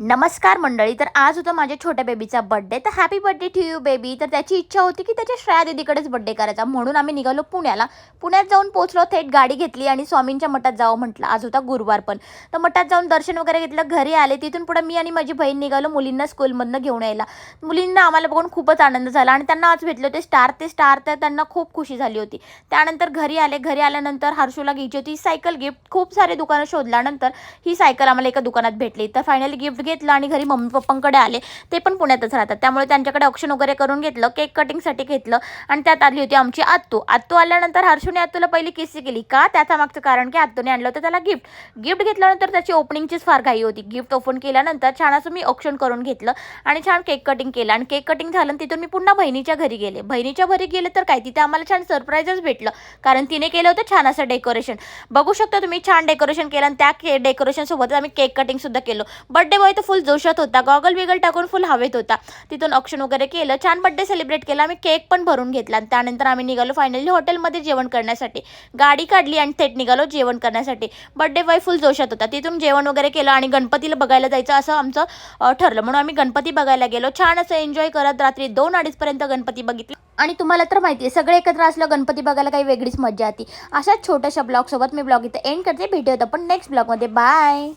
नमस्कार मंडळी तर आज होता माझ्या छोट्या बेबीचा बड्डे तर happy birthday to you baby तर त्याची इच्छा होती की त्याच्या श्रेया दीदीकडेच बड्डे करायचा. म्हणून आम्ही निघालो पुण्याला. पुण्यात जाऊन पोचलो थेट गाडी घेतली आणि स्वामींच्या मठात जावं म्हटलं. आज होता गुरुवार पण. तर मठात जाऊन दर्शन वगैरे घेतलं घरी आले. तिथून पुढे मी आणि माझी बहीण निघालो मुलींना स्कूलमधनं घेऊन यायला. मुलींना आम्हाला बघून खूपच आनंद झाला आणि त्यांना आज भेटले होते स्टार ते स्टार तर त्यांना खूप खुशी झाली होती. त्यानंतर घरी आले. घरी आल्यानंतर हर्षूला घ्यायची होती. सायकल गिफ्ट खूप सारे दुकानं शोधल्यानंतर ही सायकल आम्हाला एका दुकानात भेटली. तर फायनली गिफ्ट घेतलं आणि घरी मम्मी पप्पांकडे आले ते पण पुण्यातच राहतात. त्यामुळे त्यांच्याकडे ऑप्शन वगैरे करून घेतलं केक कटिंगसाठी घेतलं आणि त्यात आली होती आमची आत्तू. आत्तू आल्यानंतर हर्षूने आत्तूला पहिली किस्सी केली. का? त्याचा मागचं कारण की आत्तूने आणलं होतं त्याला गिफ्ट. गिफ्ट घेतल्यानंतर त्याची ओपनिंगचीच फार घाई होती. गिफ्ट ओपन केल्यानंतर छान असं मी ऑप्शन करून घेतलं आणि छान केक कटिंग केलं आणि केक कटिंग झालं तिथून मी पुन्हा बहिणीच्या घरी गेले. बहिणीच्या घरी गेले तर काय? तिथे आम्हाला छान सरप्राईजच भेटलं. कारण तिने केलं होतं छान असं डेकोरेशन बघू शकता तुम्ही छान डेकोरेशन केलं आणि त्या के डेकोरेशनसोबतच आम्ही केक कटिंग सुद्धा केलं. बर्थडे बॉय तो फुल जोशात होता. गॉगल बिगल टाकून फुल हवेत होता. तिथून ऑप्शन वगैरे केलं. छान बड्डे सेलिब्रेट केला. आम्ही केक पण भरून घेतला. आणि त्यानंतर आम्ही निघालो फायनली हॉटेलमध्ये जेवण करण्यासाठी. गाडी काढली आणि थेट निघालो जेवण करण्यासाठी. बड्डे बॉय फुल जोशात होता. तिथून जेवण वगैरे केलं आणि गणपतीला बघायला जायचं असं आमचं ठरलं. म्हणून आम्ही गणपती बघायला गेलो. छान असं एन्जॉय करत रात्री दोन अडीचपर्यंत गणपती बघितली. आणि तुम्हाला तर माहिती आहे सगळे एकत्र असलं गणपती बघायला काही वेगळीच मजा येते. अशाच छोट्याशा ब्लॉगसोबत मी ब्लॉग इथं एंड करते. भेटूया पण नेक्स्ट ब्लॉगमध्ये बाय